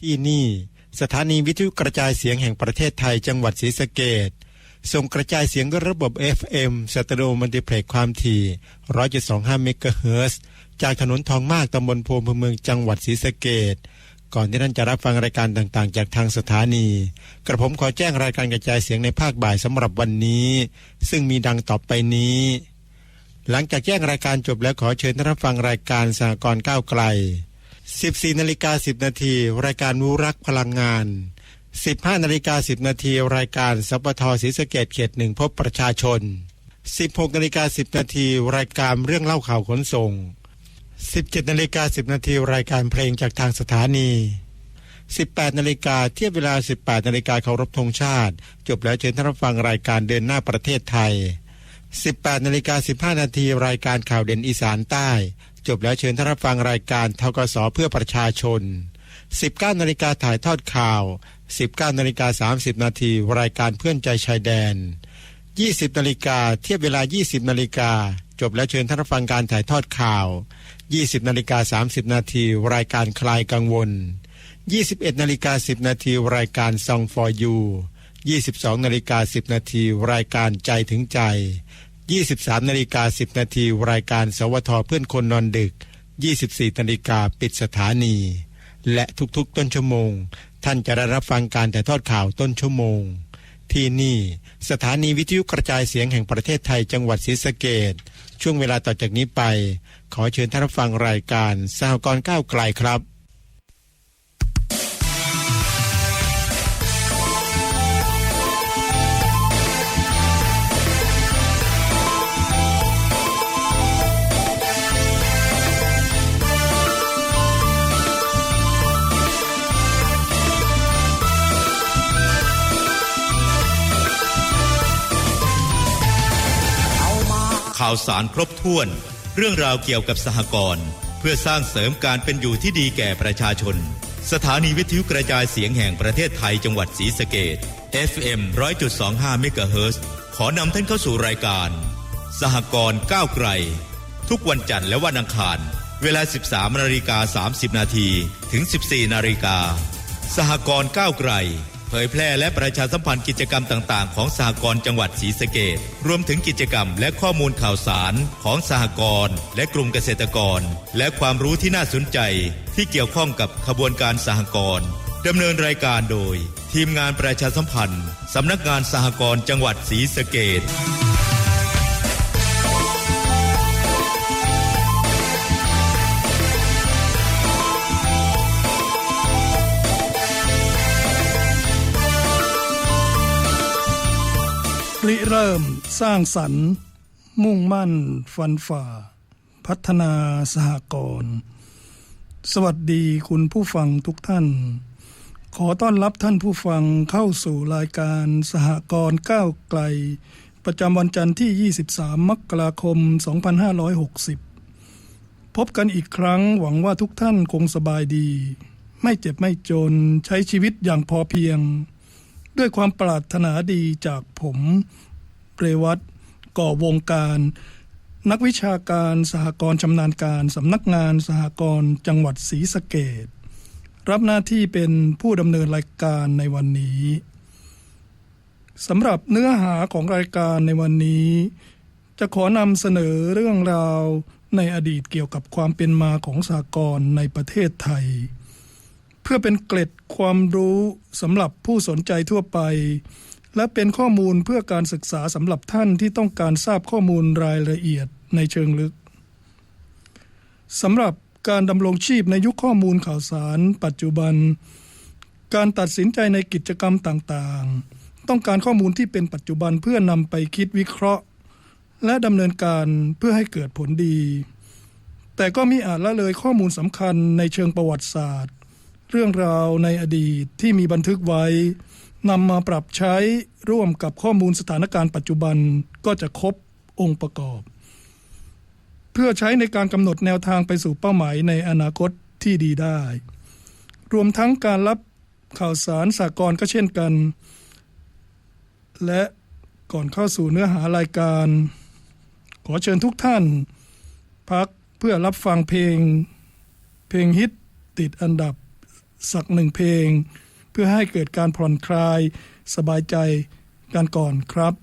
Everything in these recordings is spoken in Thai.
ที่นี่ สถานีวิทยุกระจายเสียงแห่งประเทศไทยจังหวัดศรีสะเกดส่งกระจายเสียงด้วยระบบ FM สเตอริโอมัลติเพล็กความถี่100.25เมกะเฮิรตซ์จากถนนทองมากตำบลโพมเมืองจังหวัดศรีสะเกดก่อนที่ท่านจะรับฟังรายการต่างๆ จากทางสถานี กระผมขอแจ้งรายการกระจายเสียงในภาคบ่ายสำหรับวันนี้ ซึ่งมีดังต่อไปนี้ หลังจากแจ้งรายการจบแล้วขอเชิญท่านรับฟังรายการสหกรณ์ก้าวไกล 14นาฬิกา10นาทีรายการรู้รักพลังงาน 15นาฬิกา10นาทีรายการสปทศรีสะเกดเขตหนึ่งพบประชาชน 16นาฬิกา10นาทีรายการเรื่องเล่าข่าวขนส่ง 17นาฬิกา10นาทีรายการเพลงจากทางสถานี 18นาฬิกาเทียบเวลา 18นาฬิกาเคารพธงชาติ จบแล้วเชิญท่านฟังรายการเดินหน้าประเทศไทย 18นาฬิกา15นาทีรายการข่าวเด่นอีสานใต้ จบแล้วเชิญท่านรับฟังรายการทกสเพื่อประชาชน 19นาฬิกาถ่ายทอดข่าว 19นาฬิกา30นาทีรายการเพื่อนใจชายแดน 20นาฬิกาเทียบเวลา 20นาฬิกาจบแล้วเชิญท่านรับฟังการถ่ายทอดข่าว 20นาฬิกา30นาทีรายการคลายกังวล 21นาฬิกา10นาทีรายการ Song for You 22นาฬิกา10นาทีรายการใจถึงใจ 23นาฬิกา10 นาทีรายการสวทเพื่อนคนนอนดึก 24นาฬิกาปิดสถานี และทุกๆต้นชั่วโมง ท่านจะได้รับฟังการถ่ายทอดข่าวต้นชั่วโมง ที่นี่สถานีวิทยุกระจายเสียงแห่งประเทศไทยจังหวัดศรีสะเกดช่วงเวลาต่อจากนี้ไป ขอเชิญท่านรับฟังรายการสหกรณ์ก้าวไกลครับาวสารครบถ้วน เรื่องราวเกี่ยวกับสหกรณ์เพื่อสร้างเสริมการเป็นอยู่ที่ดีแก่ประชาชน สถานีวิทยุกระจายเสียงแห่งประเทศไทยจังหวัดศรีสะเกด FM 100.25เมกะเฮิรตขอนำท่านเข้าสู่รายการ สหกรณ์ก้าวไกล ทุกวันจันทร์และวันอังคาร เวลา 13นาฬิกา30นาทีถึง 14นาฬิกาสหกรณ์ก้าวไกล เผยแพร่และประชาสัมพันธ์กิจกรรมต่าง ๆ ของสหกรณ์จังหวัดศรีสะเกดรวมถึงกิจกรรมและข้อมูลข่าวสารของสหกรณ์และกลุ่มเกษตรกร และความรู้ที่น่าสนใจ ที่เกี่ยวข้องกับขบวนการสหกรณ์ดำเนินรายการโดย ทีมงานประชาสัมพันธ์สำนักงานสหกรณ์จังหวัดศรีสะเกด เริ่มสร้างสรรค์ มุ่งมั่นฟันฝ่า พัฒนาสหกรณ์สวัสดีคุณผู้ฟังทุกท่าน ขอต้อนรับท่านผู้ฟังเข้าสู่รายการสหกรณ์ก้าวไกล ประจำวันจันทร์ที่ 23 มกราคม 2560 พบกันอีกครั้งหวังว่าทุกท่านคงสบายดี ไม่เจ็บไม่จนใช้ชีวิตอย่างพอเพียง ด้วยความปรารถนาดีจากผม เรวัตก่อวงการ นักวิชาการสหกรณ์ชำนาญการสำนักงานสหกรณ์จังหวัดศรีสะเกดรับหน้าที่เป็นผู้ดำเนินรายการในวันนี้สำหรับเนื้อหาของรายการในวันนี้ จะขอนำเสนอเรื่องราวในอดีตเกี่ยวกับความเป็นมาของสหกรณ์ในประเทศไทย เพื่อเป็นเกล็ดความรู้สำหรับผู้สนใจทั่วไป และเป็นข้อมูลเพื่อการศึกษาสำหรับท่านที่ต้องการทราบข้อมูลรายละเอียดในเชิงลึกสำหรับการดำรงชีพในยุคข้อมูลข่าวสาร ปัจจุบัน การตัดสินใจในกิจกรรมต่างๆ ต้องการข้อมูลที่เป็นปัจจุบันเพื่อนำไปคิดวิเคราะห์ และดำเนินการเพื่อให้เกิดผลดี แต่ก็มิอาจละเลยข้อมูลสำคัญในเชิงประวัติศาสตร์ เรื่องราวในอดีตที่มีบันทึกไว้ นำมาปรับใช้ร่วมกับข้อมูลสถานการณ์ปัจจุบันก็จะครบองค์ประกอบ เพื่อใช้ในการกำหนดแนวทางไปสู่เป้าหมายในอนาคตที่ดีได้ รวมทั้งการรับข่าวสารสากลก็เช่นกัน และก่อนเข้าสู่เนื้อหารายการ ขอเชิญทุกท่าน พักเพื่อรับฟังเพลง เพลงฮิตติดอันดับสักหนึ่งเพลง เพื่อให้เกิดการผ่อนคลายสบายใจกันก่อนครับ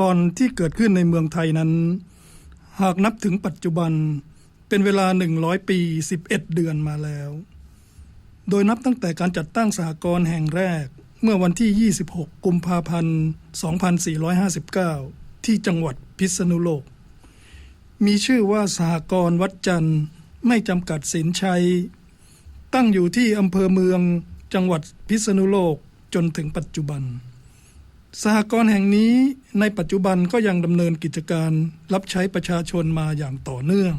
ก่อนที่เกิดขึ้นในเมืองไทยนั้น หากนับถึงปัจจุบันเป็นเวลา 100 ปี 11 เดือนมาแล้ว โดยนับตั้งแต่การจัดตั้งสหกรณ์แห่งแรกเมื่อวันที่ 26 กุมภาพันธ์ 2459 ที่จังหวัดพิษณุโลก มีชื่อว่าสหกรณ์วัดจันทร์ไม่จำกัดสินชัย ตั้งอยู่ที่อำเภอเมืองจังหวัดพิษณุโลกจนถึงปัจจุบัน สหกรณ์แห่งนี้ในปัจจุบันก็ยังดำเนินกิจการรับใช้ประชาชนมาอย่างต่อเนื่อง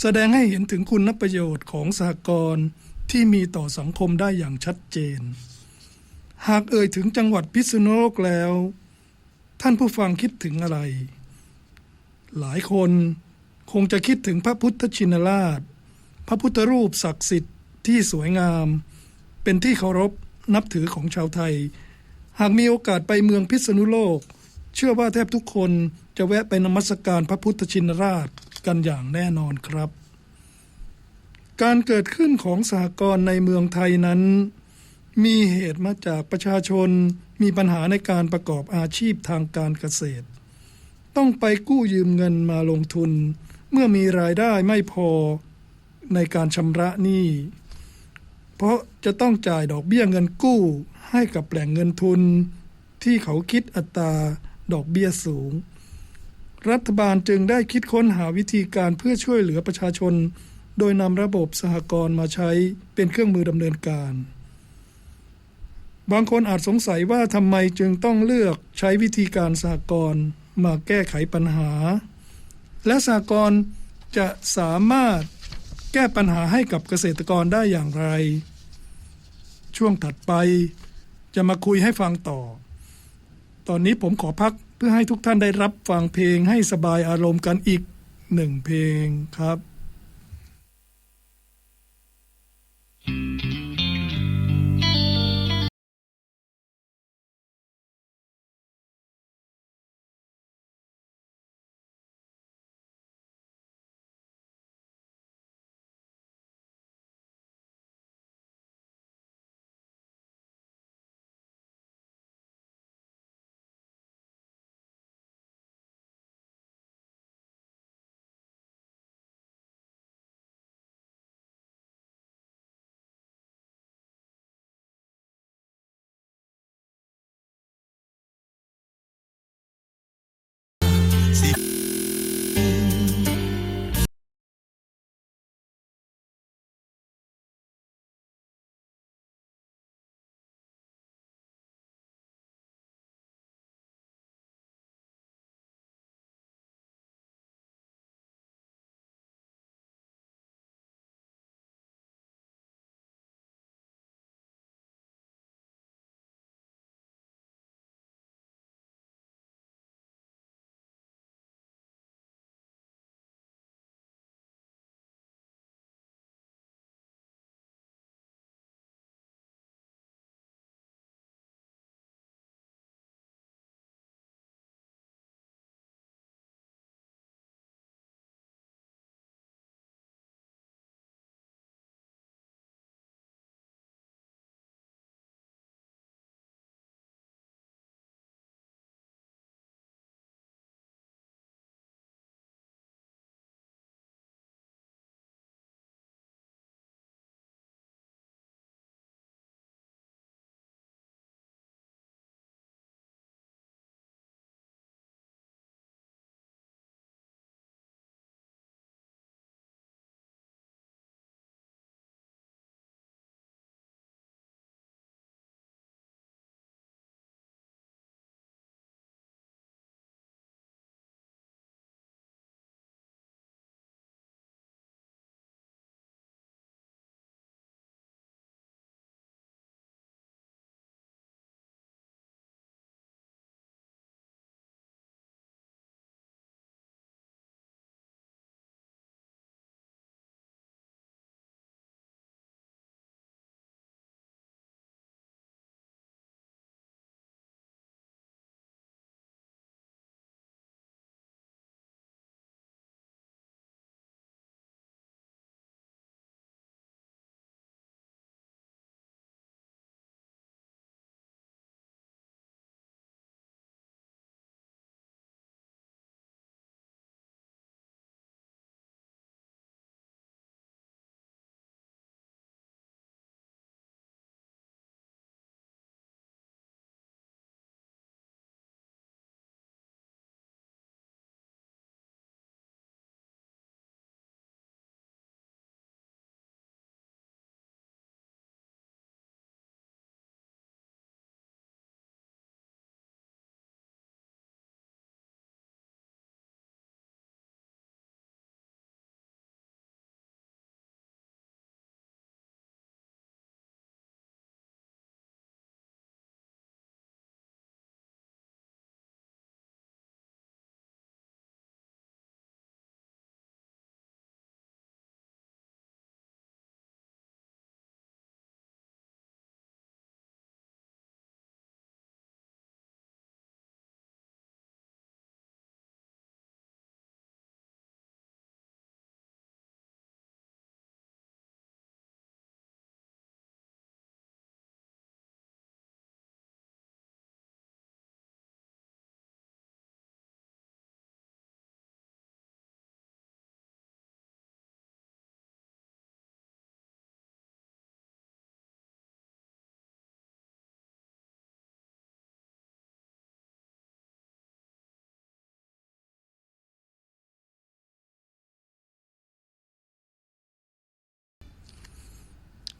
แสดงให้เห็นถึงคุณประโยชน์ของสหกรณ์ที่มีต่อสังคมได้อย่างชัดเจน หากเอ่ยถึงจังหวัดพิษณุโลกแล้ว ท่านผู้ฟังคิดถึงอะไร หลายคนคงจะคิดถึงพระพุทธชินราช พระพุทธรูปศักดิ์สิทธิ์ที่สวยงาม เป็นที่เคารพนับถือของชาวไทย หากมีโอกาสไปเมืองพิษณุโลก เชื่อว่าแทบทุกคนจะแวะไปนมัสการพระพุทธชินราชกันอย่างแน่นอนครับ การเกิดขึ้นของสหกรณ์ในเมืองไทยนั้น มีเหตุมาจากประชาชนมีปัญหาในการประกอบอาชีพทางการเกษตร ต้องไปกู้ยืมเงินมาลงทุน เมื่อมีรายได้ไม่พอในการชำระหนี้เพราะจะต้องจ่ายดอกเบี้ยเงินกู้ ให้กับแหล่งเงินทุน ที่เขาคิดอัตราดอกเบี้ยสูง รัฐบาลจึงได้คิดค้นหาวิธีการเพื่อช่วยเหลือประชาชน โดยนำระบบสหกรณ์มาใช้เป็นเครื่องมือดำเนินการ บางคนอาจสงสัยว่าทำไมจึงต้องเลือกใช้วิธีการสหกรณ์มาแก้ไขปัญหา และสหกรณ์จะสามารถแก้ปัญหาให้กับเกษตรกรได้อย่างไร ช่วงถัดไป จะมาคุยให้ฟังต่อ ตอนนี้ผมขอพักเพื่อให้ทุกท่านได้รับฟังเพลงให้สบายอารมณ์กันอีกหนึ่งเพลงครับ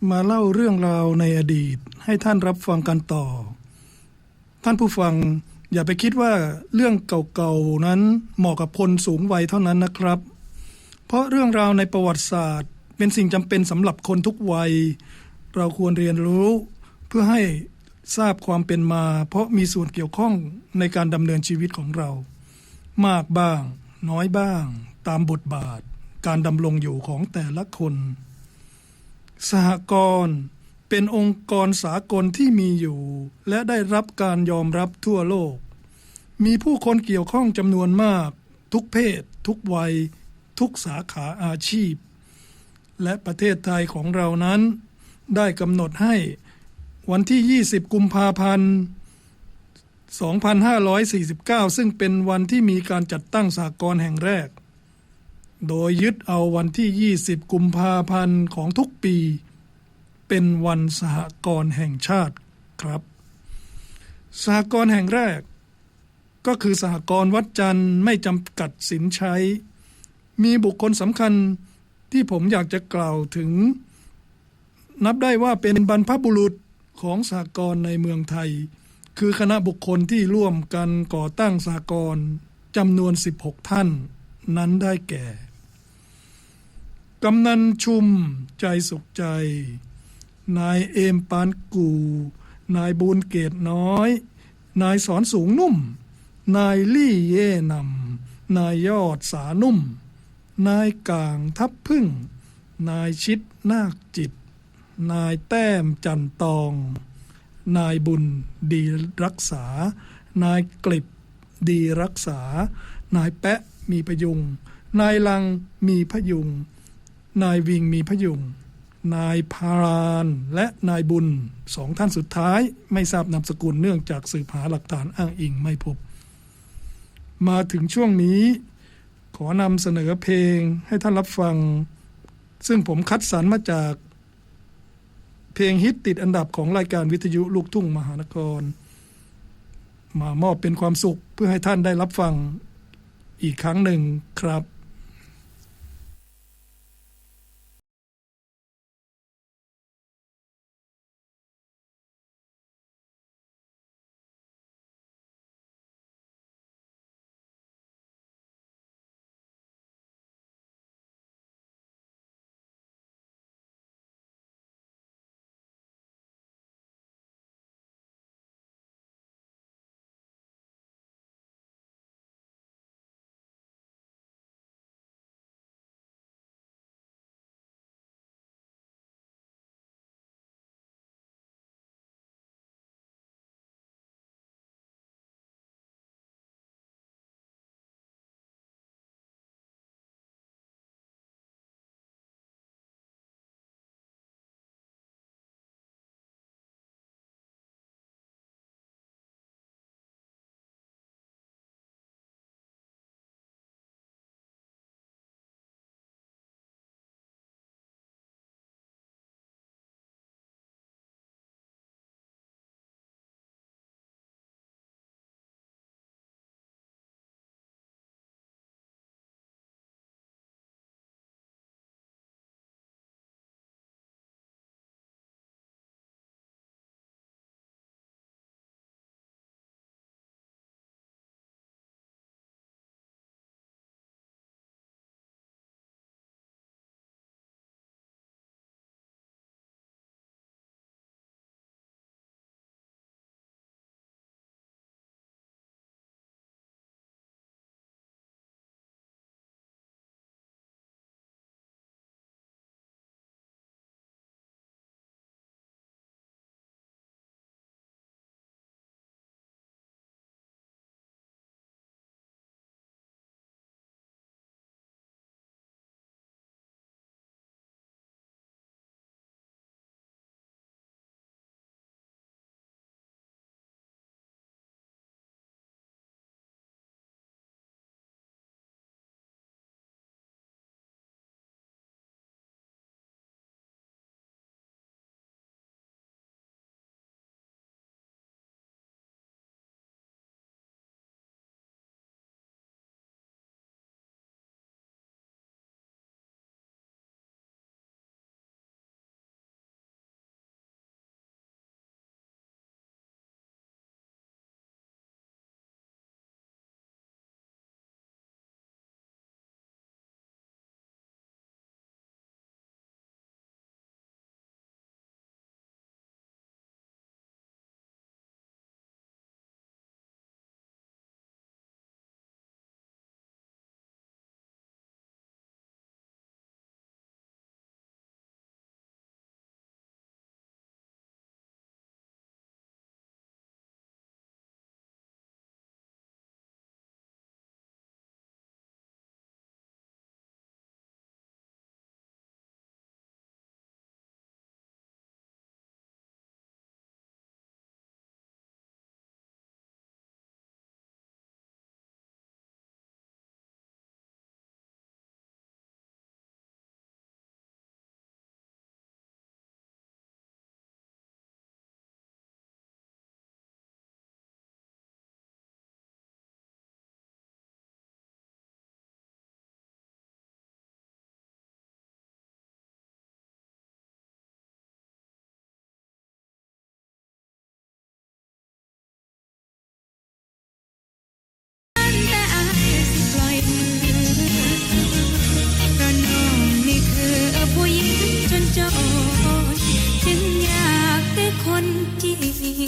มาเล่าเรื่องราวในอดีตให้ท่านรับฟังกันต่อ ท่านผู้ฟังอย่าไปคิดว่าเรื่องเก่าๆนั้นเหมาะกับคนสูงวัยเท่านั้นนะครับ เพราะเรื่องราวในประวัติศาสตร์ เป็นสิ่งจำเป็นสำหรับคนทุกวัย เราควรเรียนรู้เพื่อให้ทราบความเป็นมา เพราะมีส่วนเกี่ยวข้องในการดำเนินชีวิตของเรา มากบ้าง น้อยบ้าง ตามบทบาท การดำรงอยู่ของแต่ละคน สหกรณ์เป็นองค์กรสากลที่มีอยู่ และได้รับการยอมรับทั่วโลก มีผู้คนเกี่ยวข้องจำนวนมาก ทุกเพศ ทุกวัย ทุกสาขาอาชีพ และประเทศไทยของเรานั้น ได้กำหนดให้วันที่ 20 กุมภาพันธ์ 2549 ซึ่งเป็นวันที่มีการจัดตั้งสากลแห่งแรก โดยยึดเอาวันที่ 20 กุมภาพันธ์ของทุกปี เป็นวันสหกรณ์แห่งชาติครับ สหกรณ์แห่งแรก ก็คือสหกรณ์วัดจันทร์ไม่จำกัดสินใช้ มีบุคคลสำคัญที่ผมอยากจะกล่าวถึง นับได้ว่าเป็นบรรพบุรุษของสหกรณ์ในเมืองไทย คือคณะบุคคลที่ร่วมกันก่อตั้งสหกรณ์จำนวน 16 ท่านนั้นได้แก่ กำนันชุมใจสุขใจ นายเอมปานกู นายบูนเกตน้อย นายสอนสูงนุ่ม นายลี่เย่นำนายยอดสานุ่ม นายกลางทับพึ่ง นายชิดนาคจิต นายแต้มจันตอง นายบุญดีรักษา นายกลิบดีรักษา นายแปะมีพยุง นายลังมีพยุง นายวิงมีพยุง นายพารานและนายบุญสองท่านสุดท้ายไม่ทราบนามสกุลเนื่องจากสืบหาหลักฐานอ้างอิงไม่พบ มาถึงช่วงนี้ ขอนำเสนอเพลงให้ท่านรับฟัง ซึ่งผมคัดสรรมาจาก เพลงฮิตติดอันดับของรายการวิทยุลูกทุ่งมหานคร มามอบเป็นความสุขเพื่อให้ท่านได้รับฟังอีกครั้งหนึ่งครับ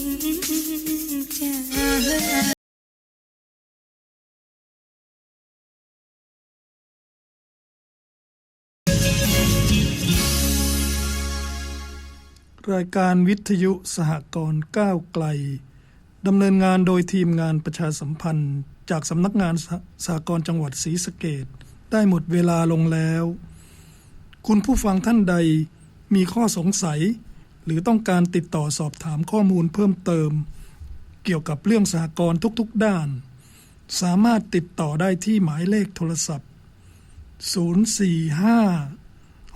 รายการวิทยุสหกรณ์ก้าวไกลดำเนินงานโดยทีมงานประชาสัมพันธ์ จากสำนักงานสหกรณ์จังหวัดศรีสะเกดได้หมดเวลาลงแล้ว คุณผู้ฟังท่านใดมีข้อสงสัย หรือต้องการติดต่อสอบถามข้อมูลเพิ่มเติม เกี่ยวกับเรื่องสหกรณ์ทุกๆด้าน สามารถติดต่อได้ที่หมายเลขโทรศัพท์ 045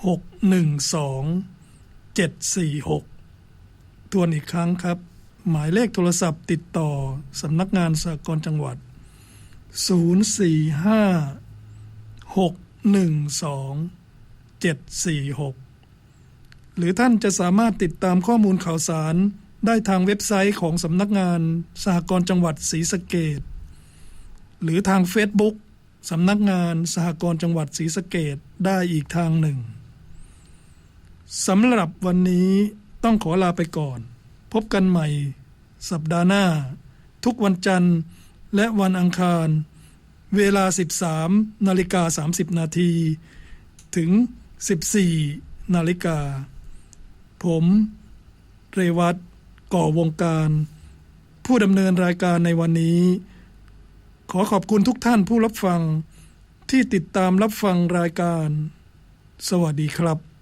612 746ทวนอีกครั้งครับ หมายเลขโทรศัพท์ติดต่อสำนักงานสหกรณ์จังหวัด 045 612 746 หรือท่านจะสามารถติดตามข้อมูลข่าวสาร ได้ทางเว็บไซต์ของสำนักงานสหกรณ์จังหวัดศรีสะเกดหรือทาง Facebook สำนักงานสหกรณ์จังหวัดศรีสะเกดได้อีกทางหนึ่งสำหรับวันนี้ต้องขอลาไปก่อน พบกันใหม่ สัปดาห์หน้า ทุกวันจันทร์และวันอังคาร เวลา 13 นาฬิกา 30 นาที ถึง 14 นาฬิกา ผม เรวัตก่อวงการ ผู้ดำเนินรายการในวันนี้ ขอขอบคุณทุกท่านผู้รับฟังที่ติดตามรับฟังรายการ สวัสดีครับ